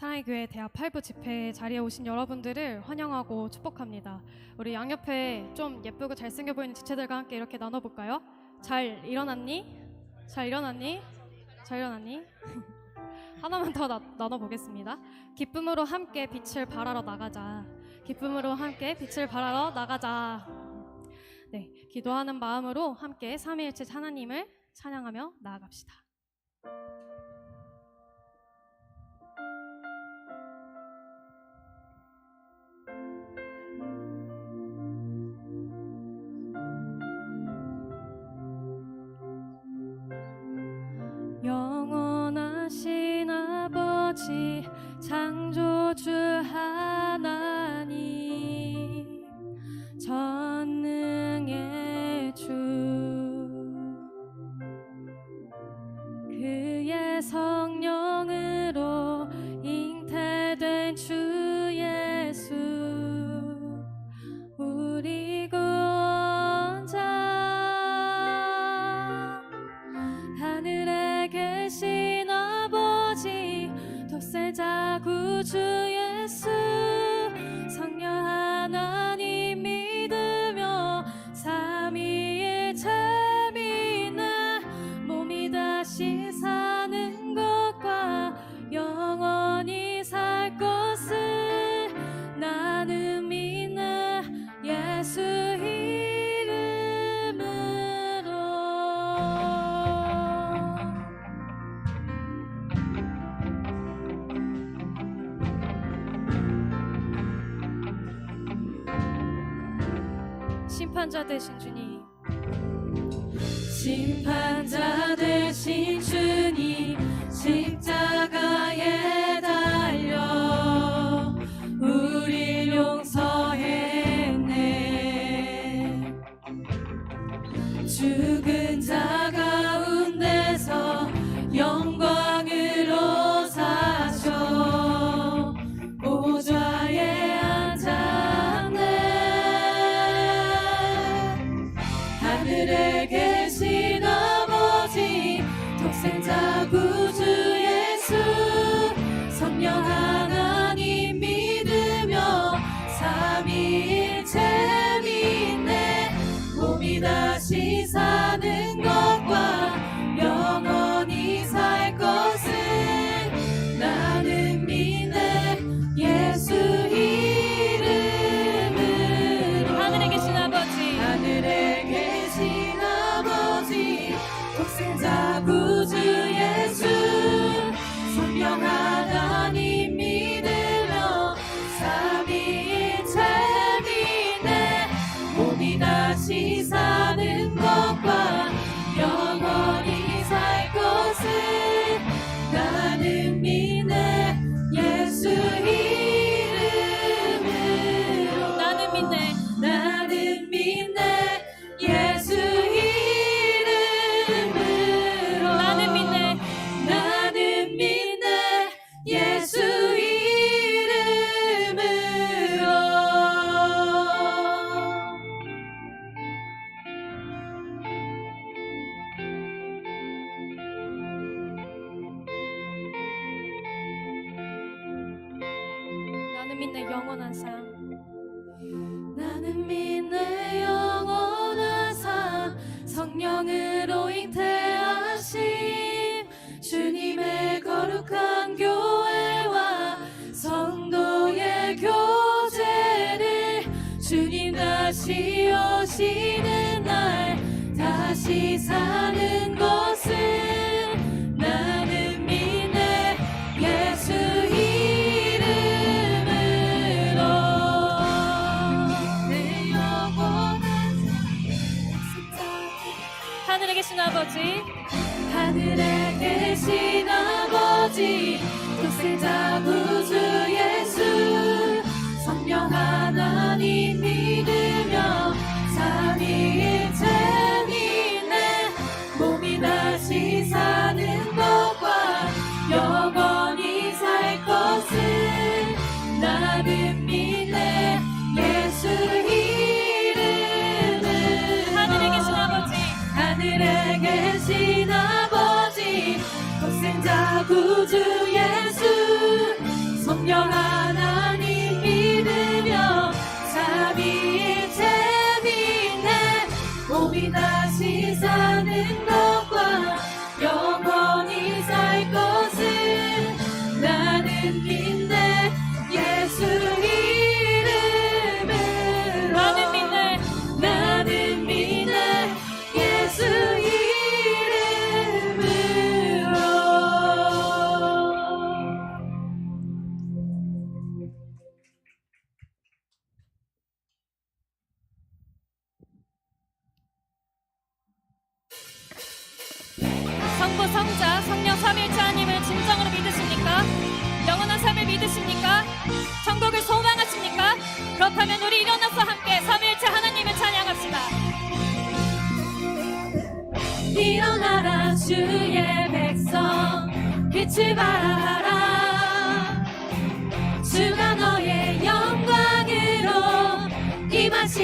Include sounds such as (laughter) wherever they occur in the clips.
사랑의 교회 대학 8부 집회 자리에 오신 여러분들을 환영하고 축복합니다. 우리 양옆에 좀 예쁘고 잘생겨 보이는 지체들과 함께 이렇게 나눠볼까요? 잘 일어났니? 잘 일어났니? 잘 일어났니? (laughs) 하나만 더 나, 나눠보겠습니다. 기쁨으로 함께 빛을 발하러 나가자. 기쁨으로 함께 빛을 발하러 나가자. 네, 기도하는 마음으로 함께 삼위일체 하나님을 찬양하며 나아갑시다. 아버지. 창조주 자 되신 주님. 심판 다 나는 믿네 영원한 삶 성령으로 잉태하심 주님의 거룩한 교회와 성도의 교제를 주님 다시 오시는 날 다시 사는 아버지. 하늘에 계신 아버지. 독생자 예 계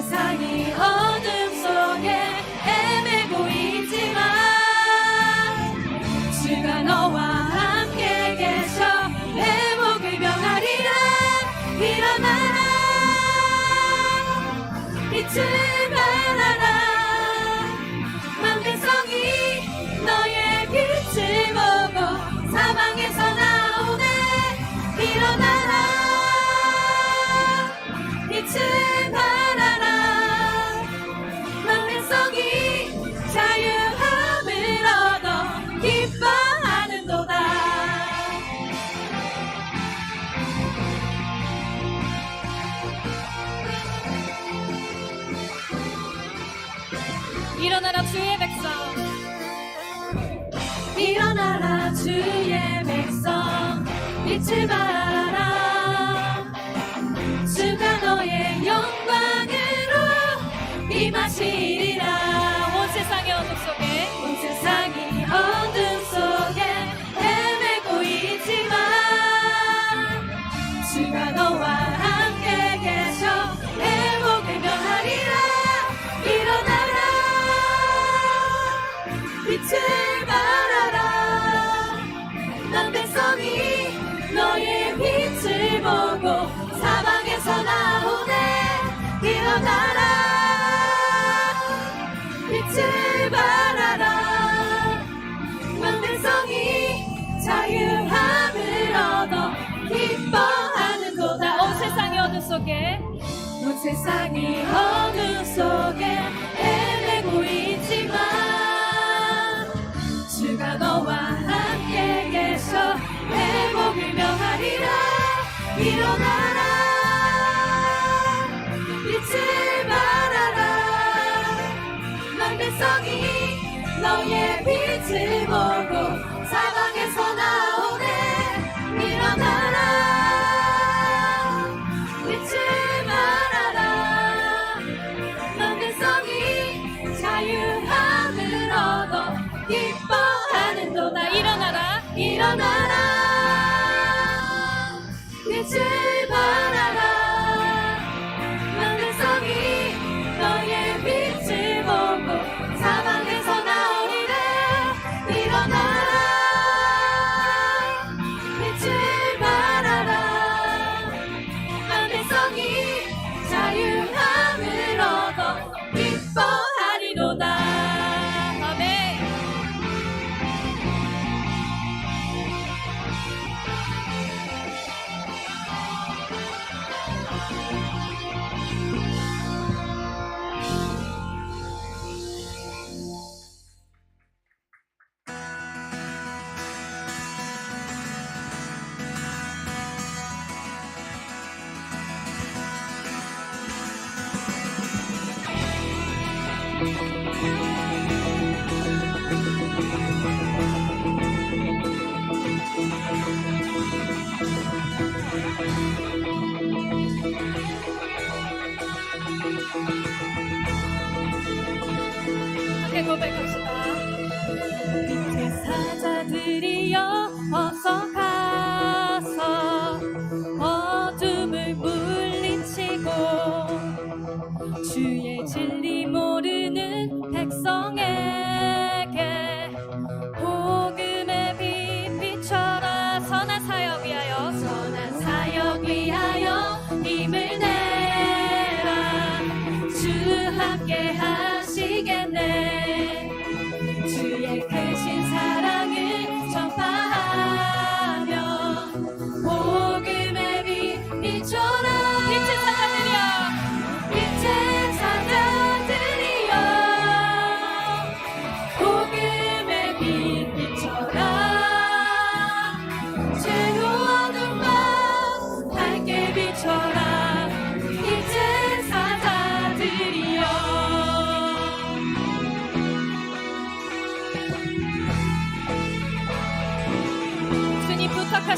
세상이 어둠 속에 헤매고 있지만 주가 너와 함께 계셔 내 목을 명하리라. 일어나라. 주의 백성 잊지 마라 세상이 어둠 속에 헤매고 있지만 주가 너와 함께 계셔 회복을 명하리라. 일어나라. 빛을 발하라. 만대성이 너의 빛을 보라.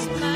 Christmas.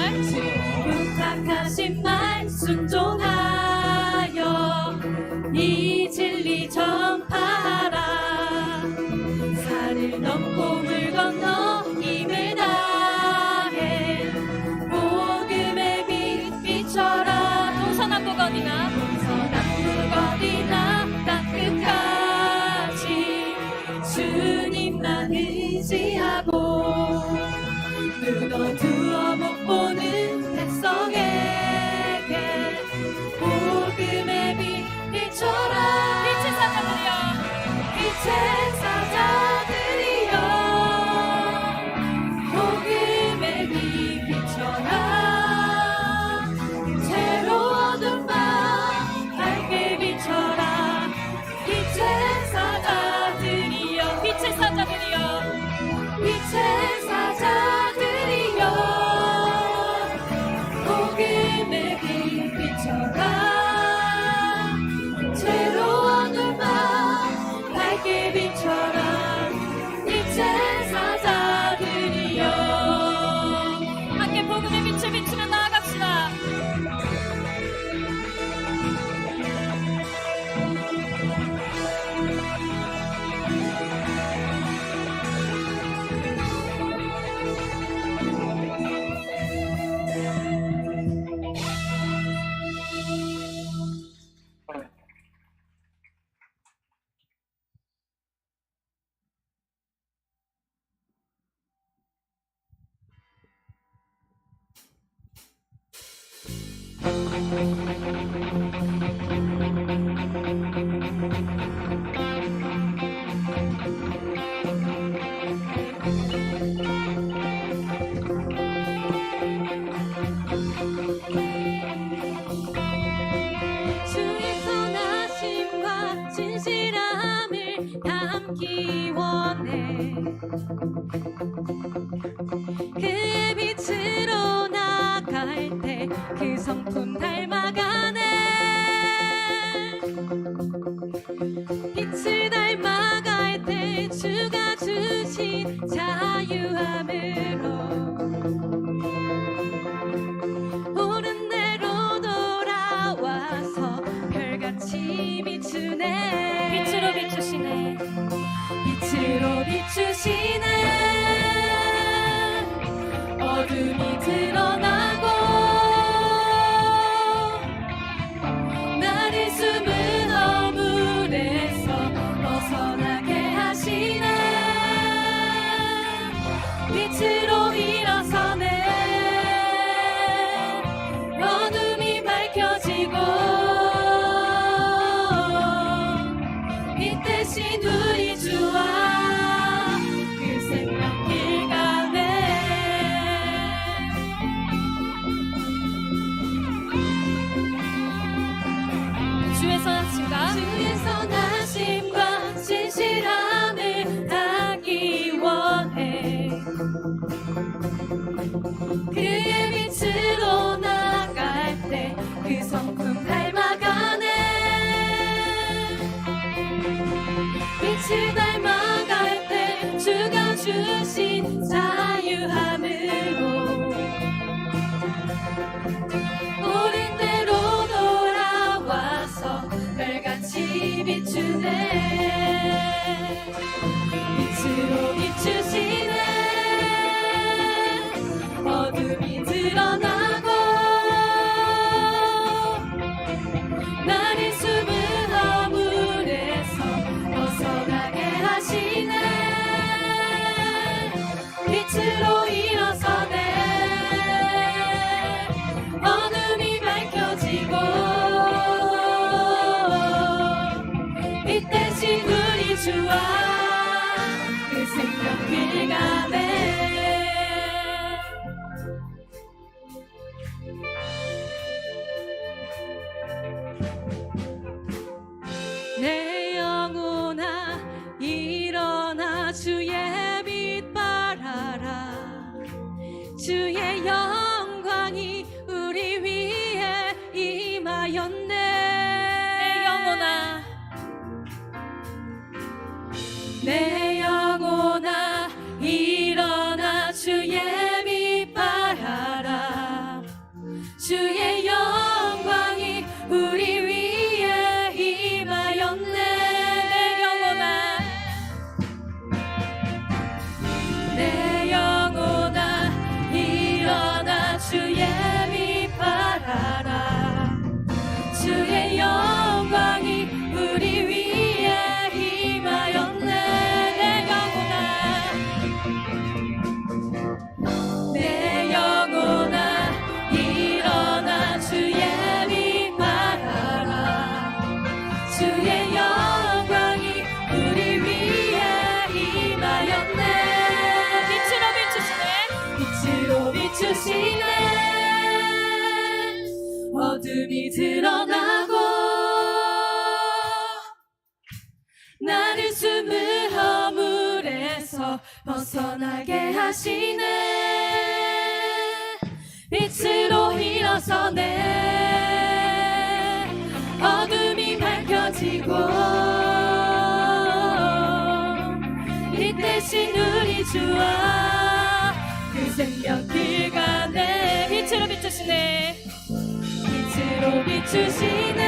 선하심과 임 드러나고 나를 숨을 허물에서 벗어나게 하시네. 빛으로 일어서네. 어둠이 밝혀지고 빛 대신 우리 주와 그 생명길 가네. 빛으로 비추시네. 주시네.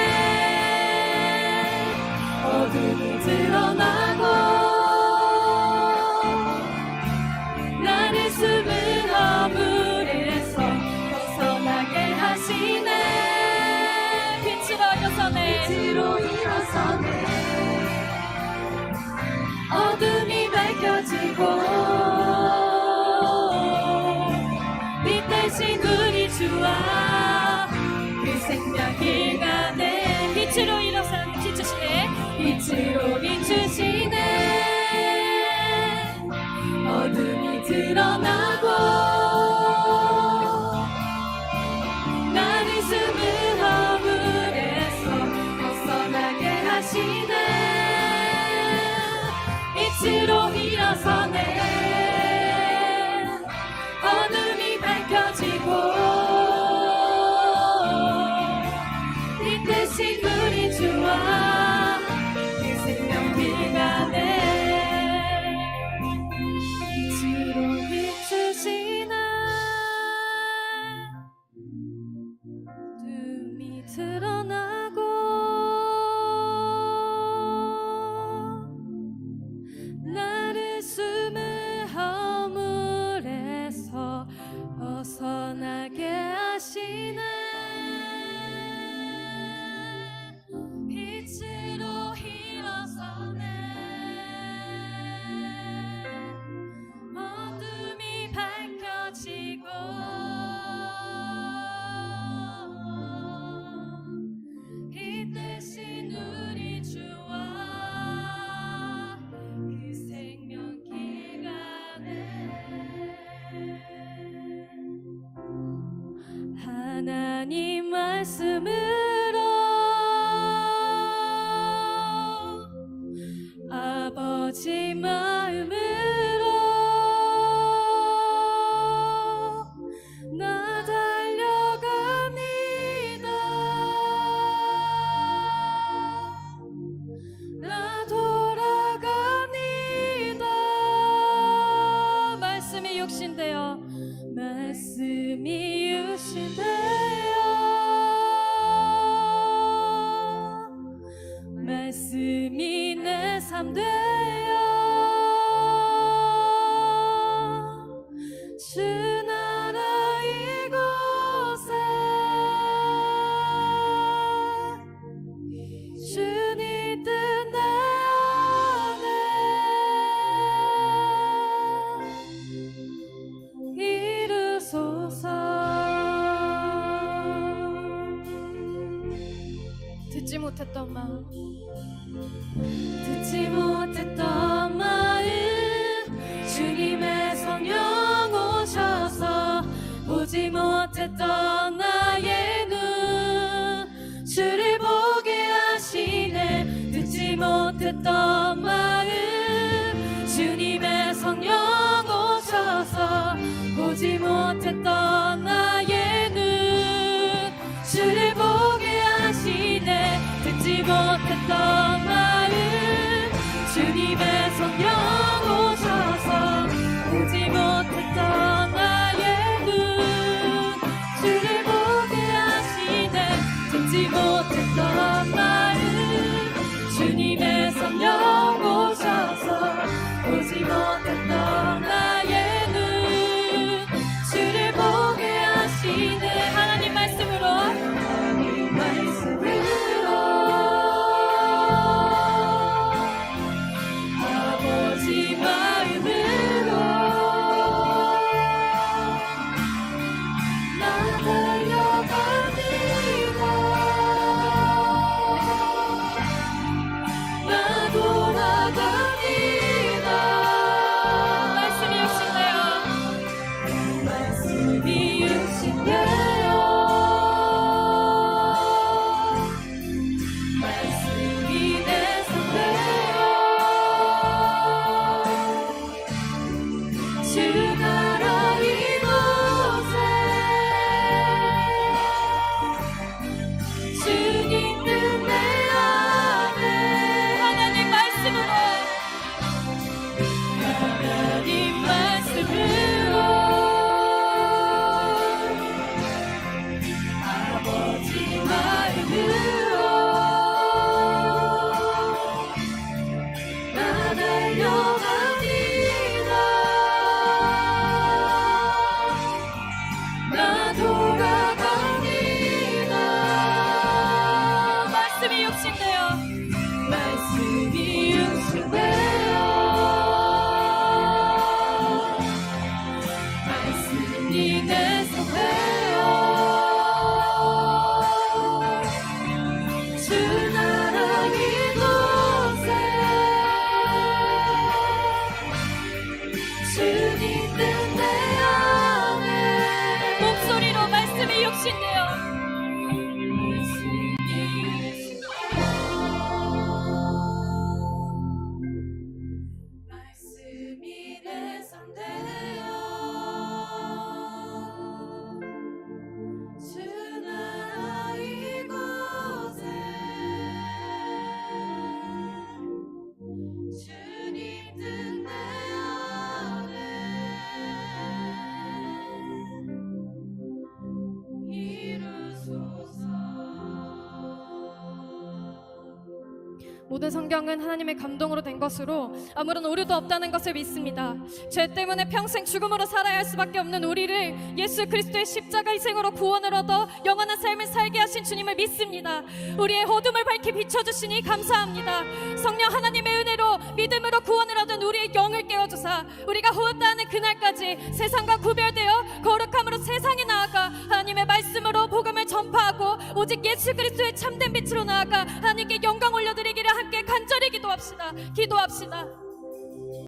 어둠 Thank you. 여 모든 성경은 하나님의 감동으로 된 것으로 아무런 오류도 없다는 것을 믿습니다. 죄 때문에 평생 죽음으로 살아야 할 수밖에 없는 우리를 예수 그리스도의 십자가 희생으로 구원을 얻어 영원한 삶을 살게 하신 주님을 믿습니다. 우리의 어둠을 밝히 비춰주시니 감사합니다. 성령 하나님의 은혜로 믿음으로 구원을 얻은 우리의 영을 깨워주사 우리가 호흡다하는 그날까지 세상과 구별되어 거룩함으로 세상에 나아가 하나님의 말씀으로 복음을 전파하고 오직 예수 그리스도의 참된 빛으로 나아가 하나님께 영광 올려드리기를 함께 간절히 기도합시다. 기도합시다.